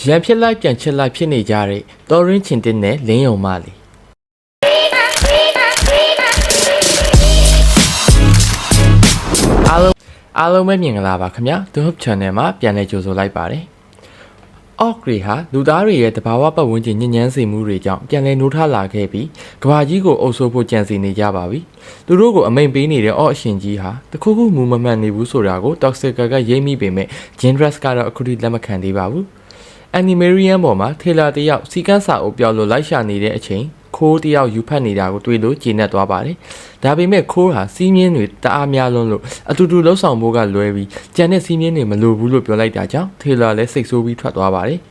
ရန်ဖြစ်လိုက်ပြန်ချက်လိုက်ဖြစ်နေကြတဲ့တော်ရင်းချင်တင်နဲ့လင်းယုံမလေးအားလုံးအားလုံးပဲမြင်ကြလားပါခင်ဗျာ The Hope Channel မှာပြန်လည်ကြိုဆိုလိုက်ပါတယ်အော့ဂရီဟာလူသားတွေရဲ့တဘာဝပတ်ဝန်းကျင်ညဉ့်ညမ်းစေမှုတွေကြောင့်ပြန်လည်နှိုးထလာခဲ့ပြီးကဘာကြီးကိုအုပ်ဆိုးဖို့ကြံစီနေကြပါပြီ။သူတို့ကိုအမိန်ပေးနေတဲ့အော့အရှင်ကြီးဟာတခုခုမူမမှန်နေဘူးဆိုတာကို Toxic ကရိပ်မိပေမဲ့ Gendress ကတော့အခုထိလက်မခံသေးပါဘူး။ Animarian ပေါ်မှာထေလာတယောက်စီကန်းစာအုပ်ပြောင်းလို့လိုက်ရှာနေတဲ့အချိန်ခိုးတယောက်ယူဖတ်နေတာကိုတွေ့လို့ကျေနပ်သွားပါတယ်။ဒါပေမဲ့ခိုးဟာစီးမြင်းတွေတအားများလွန်းလို့အတူတူလှုပ်ဆောင်ဖို့ကလွဲပြီးကြံတဲ့စီးမြင်းတွေမလိုဘူးလို့ပြောလိုက်တာကြောင့်ထေလာလည်းစိတ်ဆိုးပြီးထွက်သွားပါတယ်။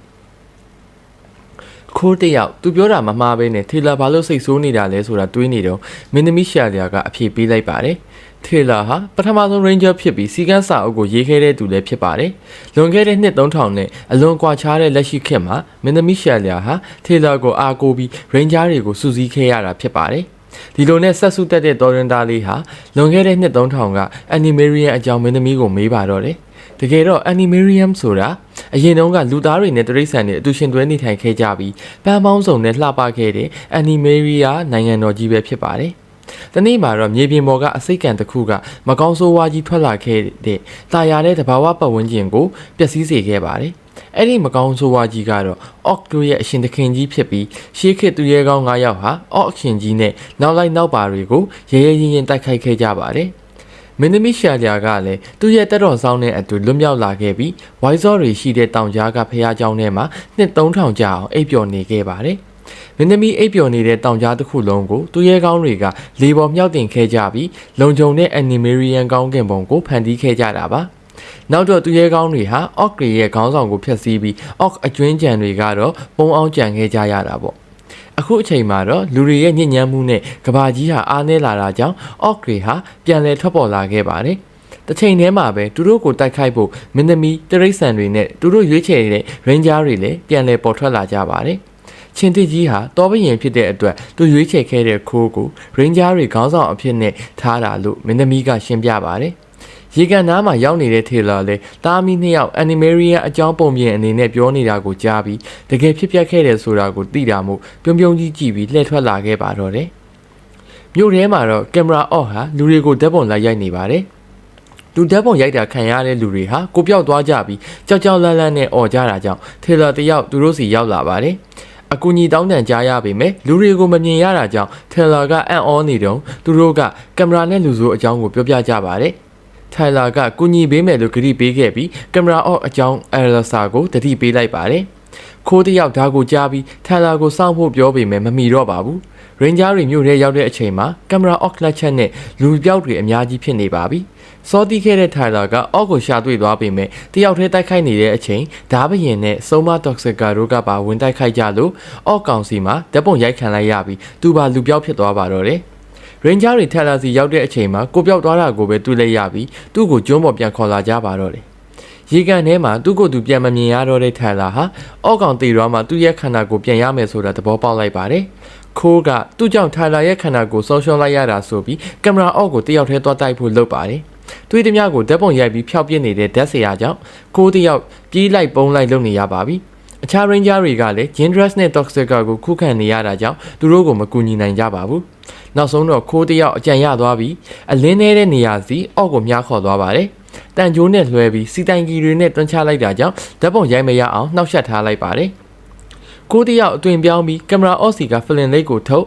ခိုးတယောက်သူပြောတာမမှားပဲနဲ့ထေလာဘာလို့စိတ်ဆိုးနေတာလဲဆိုတာတွေးနေတော့မင်းသမီးရှာလျာကအဖြေပေးလိုက်ပါတယ်။ ထေလာဟာပထမဆုံး ranger ဖြစ်ပြီးစီကန်းစာအုပ်ကိုရေးခဲ့တဲ့သူလည်းဖြစ်ပါတယ်။လွန်ခဲ့တဲ့နှစ်3000နဲ့အလွန်ကွာခြားတဲ့လက်ရှိခေတ်မှာမင်းသမီးရှာလျာဟာထေလာကိုအားကိုးပြီး ranger တွေကိုစူးစီးခဲ့ရတာဖြစ်ပါတယ်။ဒီလိုနဲ့ဆက်စုတက်တဲ့တော်ရင်သားလေးဟာလွန်ခဲ့တဲ့နှစ်3000က Animarian အကြောင်းမင်းသမီးကိုမေးပါတော့တယ်။တကယ်တော့ Animarium ဆိုတာအရင်တုန်းကလူသားတွေနဲ့တရိษံတွေအတူရှင်တွဲနေထိုင်ခဲ့ကြပြီးပန်းပေါင်းစုံနဲ့လှပခဲ့တဲ့ Animaria နိုင်ငံတော်ကြီးပဲဖြစ်ပါတယ်။ တနေ့မှာတော့မြေပြင်ပေါ်ကအစိတ်ကံတစ်ခုကမကောင်းဆိုးဝါးကြီးထွက်လာခဲ့တဲ့တာယာတဲ့တဘာဝပတ်ဝန်းကျင်ကိုပျက်စီးစေခဲ့ပါတယ်။အဲ့ဒီမကောင်းဆိုးဝါးကြီးကတော့ Orc တို့ရဲ့အရှင်သခင်ကြီးဖြစ်ပြီးရှေးခေတ်သူရဲကောင်း9ယောက်ဟာ Orc အရှင်ကြီးနဲ့နောက်လိုက်နောက်ပါတွေကိုရဲရဲရင်ရင်တိုက်ခိုက်ခဲ့ကြပါတယ်။ မင်းသမီးရှာလျာကလည်းသူ့ရဲ့တက်တော်ဆောင်နဲ့အတူလွတ်မြောက်လာခဲ့ပြီးဝိုင်းစောတွေရှိတဲ့တောင်ကြားကဖះเจ้าထဲမှာနှစ်3000ကြာအောင်အိပ်ပျော်နေခဲ့ပါတယ်။ မင်းသမီးအိပ်ပျော်နေတဲ့တောင်ကြားတစ်ခုလုံးကိုသူ့ရဲ့ကောင်းတွေကလေပေါ်မြောက်တင်ခဲ့ကြပြီးလုံခြုံတဲ့ Animarian ကောင်းကင်ဘုံကိုဖန်တီးခဲ့ကြတာပါ။နောက်တော့သူရဲကောင်းတွေဟာ Orc တွေရဲ့ခေါင်းဆောင်ကိုဖျက်ဆီးပြီး Orc အကျွင်းကြံတွေကတော့ပုံအောင်ကြံခဲ့ကြရတာပေါ့။အခုအချိန်မှာတော့လူတွေရဲ့ညဉ့်ညမ်းမှုနဲ့ကဘာကြီးဟာအားနည်းလာတာကြောင့်အော့ဂရီဟာပြန်လည်ထွက်ပေါ်လာခဲ့ပါတယ်။တစ်ချိန်တည်းမှာပဲသူတို့ကိုတိုက်ခိုက်ဖို့မင်းသမီးတရိတ်ဆန်တွေနဲ့သူတို့ရွေးချယ်တဲ့ ranger တွေလည်းပြန်လည်ပေါ်ထွက်လာကြပါတယ်။ ချင်းတစ်ကြီးဟာတောပရင်ဖြစ်တဲ့အတွက်သူရွေးချယ်ခဲ့တဲ့ခိုးကို ranger တွေခေါင်းဆောင်အဖြစ်နဲ့ထားတာလို့မင်းသမီးကရှင်းပြပါတယ်။ရေကန်နားမှာရောက်နေတဲ့ထေလာလည်းတာမီနှစ်ယောက် Animarian အကြောင်းပုံပြင်အနေနဲ့ပြောနေတာကိုကြားပြီးတကယ်ဖြစ်ပျက်ခဲ့တယ်ဆိုတာကိုသိတာမို့ပြုံးပြုံးကြီးကြည့်ပြီးလှည့်ထွက်လာခဲ့ပါတော့တယ်။မြို့ထဲမှာတော့ကင်မရာအော့ဟာလူတွေကိုဓာတ်ပုံလိုက်ရိုက်နေပါတယ်။လူဓာတ်ပုံရိုက်တာခံရတဲ့လူတွေဟာကိုပြောက်သွားကြပြီးကြောက်ကြောက်လန့်လန့်နဲ့អော်ကြတာကြောင့်ထေလာတယောက်သူတို့စီရောက်လာပါတယ်။ အကူကြီးတောင်းတန်ကြားရပေမဲ့လူတွေကိုမမြင်ရတာကြောင့်ထေလာကအံ့ဩနေတုံသူတို့ကကင်မရာနဲ့လူဆိုးအကြောင်းကိုပြောပြကြပါတယ်။ထိုင်လာကကုညီပေးမယ်လို့ဂရုပေးခဲ့ပြီးကင်မရာအော့အကြောင်းအဲလဆာကိုတတိပေးလိုက်ပါတယ်။ခိုးတစ်ယောက်ဒါကိုကြားပြီးထိုင်လာကိုစောင့်ဖို့ပြောပေမဲ့မမီတော့ပါဘူး။ Ranger တွေမြို့ထဲရောက်တဲ့အချိန်မှာကင်မရာအော့လက်ချက်နဲ့လူပြောက်တွေအများကြီးဖြစ်နေပါပြီ။ စောတိခဲ့တဲ့ထိုင်လာကအော့ကိုရှာတွေ့သွားပေမဲ့တယောက်တည်းတိုက်ခိုက်နေတဲ့အချိန်ဓာဘရင်နဲ့စုံမတော့ဆစ်ကာတို့ကပါဝင်တိုက်ခိုက်ကြလို့အော့ကောင်စီမှာဓာတ်ပုံရိုက်ခံလိုက်ရပြီးသူပါလူပြောက်ဖြစ်သွားပါတော့တယ်။ Ranger တွေထက်လာစီရောက်တဲ့အချိန်မှာကိုပြောက်သွားတာကိုပဲတွေ့လိုက်ရပြီးသူ့ကိုကျွန်းပေါ်ပြန်ခေါ်လာကြပါတော့တယ်။ရေကန်ထဲမှာသူ့ကိုယ်သူပြန်မမြင်ရတော့တဲ့ထိုင်လာဟာအော့ကောင်တီရွာမှာသူ့ရဲ့ခန္ဓာကိုပြန်ရမယ်ဆိုတာသဘောပေါက်လိုက်ပါတယ်။ခိုးကသူ့ကြောင့်ထိုင်လာရဲ့ခန္ဓာကိုဆုံးရှုံးလိုက်ရတာဆိုပြီးကင်မရာအော့ကိုတယောက်တည်းသွားတိုက်ဖို့လုပ်ပါတယ်။ တွေးသမျှကိုဓာတ်ပုံရိုက်ပြီးဖျောက်ပြစ်နေတဲ့ဓာတ်ဆရာကြောင့်ခိုးတယောက်ပြေးလိုက်ပုံးလိုက်လုပ်နေရပါပြီ။အခြား ranger တွေကလည်း Gindress နဲ့ Toxica ကိုခုခံနေရတာကြောင့်သူတို့ကိုမကူညီနိုင်ကြပါဘူး။နောက်ဆုံးတော့ခိုးတယောက်အကြံရသွားပြီးအလင်းနေတဲ့နေရာစီအော့ကိုမြားခေါ်သွားပါတယ်။တန်ကြိုးနဲ့လွှဲပြီးစီတိုင်ကီတွေနဲ့တွန်းချလိုက်တာကြောင့်ဓာတ်ပုံရိုက်မရအောင်နှောက်ယှက်ထားလိုက်ပါတယ်။ကိုးတယောက်အသွင်ပြောင်းပြီးကင်မရာအော့စီကဖလင်လေးကိုထုတ်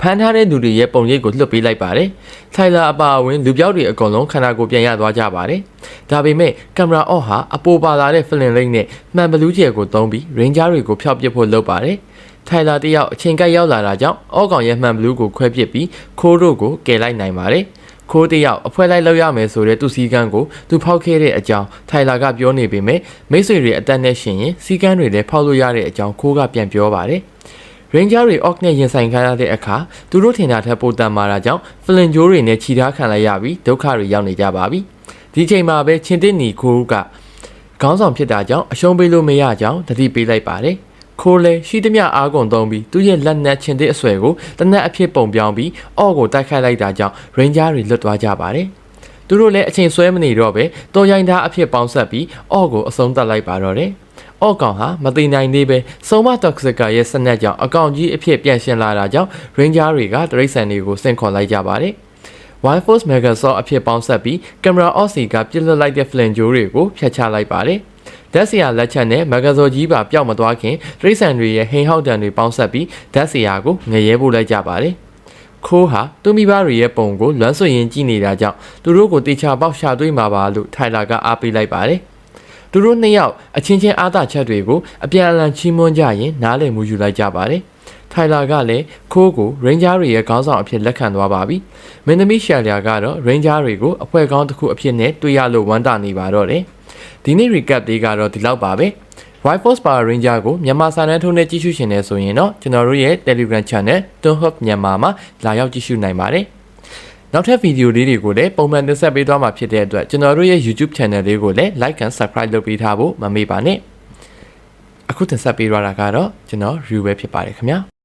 ဖမ်းထားတဲ့လူတွေရဲ့ပုံရိပ်ကိုလွှတ်ပေးလိုက်ပါတယ်။ထိုင်လာအပါအဝင်လူပြောက်တွေအကုန်လုံးခန္ဓာကိုယ်ပြန်ရသွားကြပါတယ်။ဒါပေမဲ့ကင်မရာအော့ဟာအပေါ်ပါလာတဲ့ဖလင်လိမ့်နဲ့မှန်ဘလူးကျယ်ကိုသုံးပြီး ranger တွေကိုဖျောက်ပစ်ဖို့လုပ်ပါတယ်။ထိုင်လာတယောက်အချိန်ကပ်ရောက်လာတာကြောင့်အော့ကောင်ရဲ့မှန်ဘလူးကိုခွဲပစ်ပြီးခိုးတို့ကိုကယ်လိုက်နိုင်ပါတယ်။ခိုးတယောက်အဖွဲလိုက်လောက်ရမယ်ဆိုတဲ့သူစည်းကမ်းကိုသူဖောက်ခဲ့တဲ့အကြောင်းထိုင်လာကပြောနေပေမဲ့မိတ်ဆွေတွေအတက်နဲ့ရှင်ရင်စည်းကမ်းတွေလည်းဖောက်လို့ရတဲ့အကြောင်းခိုးကပြန်ပြောပါတယ်။ Ranger တွေ Orc နဲ့ရင်ဆိုင်ခံရတဲ့အခါသူတို့ထင်တာထက်ပိုတန်မာတာကြောင့် Flint ဂျိုးတွေနဲ့ခြိထားခံလိုက်ရပြီးဒုက္ခတွေရောက်နေကြပါပြီ။ဒီချိန်မှာပဲချင်းတစ်နီခိုးကခေါင်းဆောင်ဖြစ်တာကြောင့်အရှုံးပေးလို့မရကြောင်းတတိပေးလိုက်ပါတယ်။ခိုးလဲရှိသမျှအားကုန်သုံးပြီးသူ့ရဲ့လက်နက်ချင်းတစ်အဆွဲကိုတနက်အဖြစ်ပုံပြောင်းပြီးအော့ကိုတိုက်ခိုက်လိုက်တာကြောင့် Ranger တွေလွတ်သွားကြပါတယ်။သူတို့လည်းအချိန်ဆွဲမနေတော့ပဲတော်ရိုင်းသားအဖြစ်ပေါင်းဆက်ပြီးအော့ကိုအဆုံးသတ်လိုက်ပါတော့တယ်။ အော့ကောင်ဟာမသိနိုင်သေးပဲစုံမတော့စကာရဲ့စနက်ကြောင့်အကောင့်ကြီးအဖြစ်ပြန်ရှင်လာတာကြောင့် Ranger တွေကတရိတ်ဆန်တွေကိုစင့်ခေါ်လိုက်ကြပါတယ်။ Wild Force Megasaur အဖြစ်ပေါင်းဆက်ပြီးကင်မရာအော့စီကပြစ်လွတ်လိုက်တဲ့ flame ကြိုးတွေကိုဖျက်ချလိုက်ပါတယ်။ဓာတ်ဆီယာလက်ချက်နဲ့ Megasaur ကြီးပါပျောက်မသွားခင်တရိတ်ဆန်တွေရဲ့ဟိန်ဟောက်တံတွေပေါင်းဆက်ပြီးဓာတ်ဆီယာကိုငရဲပို့လိုက်ကြပါတယ်။ခိုးဟာသူမိဘတွေရဲ့ပုံကိုလွမ်းဆွရင်ကြည့်နေတာကြောင့်သူတို့ကိုတေချာပေါက်ရှာသွေးမှာပါလို့ထိုင်လာကအားပေးလိုက်ပါတယ်။ သူတို့နှစ်ယောက်အချင်းချင်းအားသာချက်တွေကိုအပြန်အလှန်ချီးမွမ်းကြရင်နားလည်မှုယူလိုက်ကြပါတယ်။ထိုင်လာကလည်းခိုးကို Ranger တွေရဲ့ခေါင်းဆောင်အဖြစ်လက်ခံသွားပါပြီ။မင်းသမီးရှာလျာကတော့ Ranger တွေကိုအဖွဲ့ကောင်းတစ်ခုအဖြစ်နဲ့တွေ့ရလို့ဝမ်းသာနေပါတော့တယ်။ဒီနေ့ recap လေးကတော့ဒီလောက်ပါပဲ။ White Force Power Ranger ကိုမြန်မာစာနယ်ထုံးနဲ့ကြည့်ရှုရှင်နေဆိုရင်တော့ကျွန်တော်တို့ရဲ့ Telegram Channel Tunhub မြန်မာမှာလာရောက်ကြည့်ရှုနိုင်ပါတယ်။ နောက်ထပ်ဗီဒီယိုလေးတွေကိုလည်းပုံမှန်တင်ဆက်ပေးသွားမှာဖြစ်တဲ့အတွက်ကျွန်တော်တို့ရဲ့ YouTube Channel လေးကိုလည်း Like and Subscribe လုပ်ပေးထားဖို့မမေ့ပါနဲ့။အခုတင်ဆက်ပေးသွားတာကတော့ကျွန်တော် Review ပဲဖြစ်ပါတယ်ခင်ဗျာ။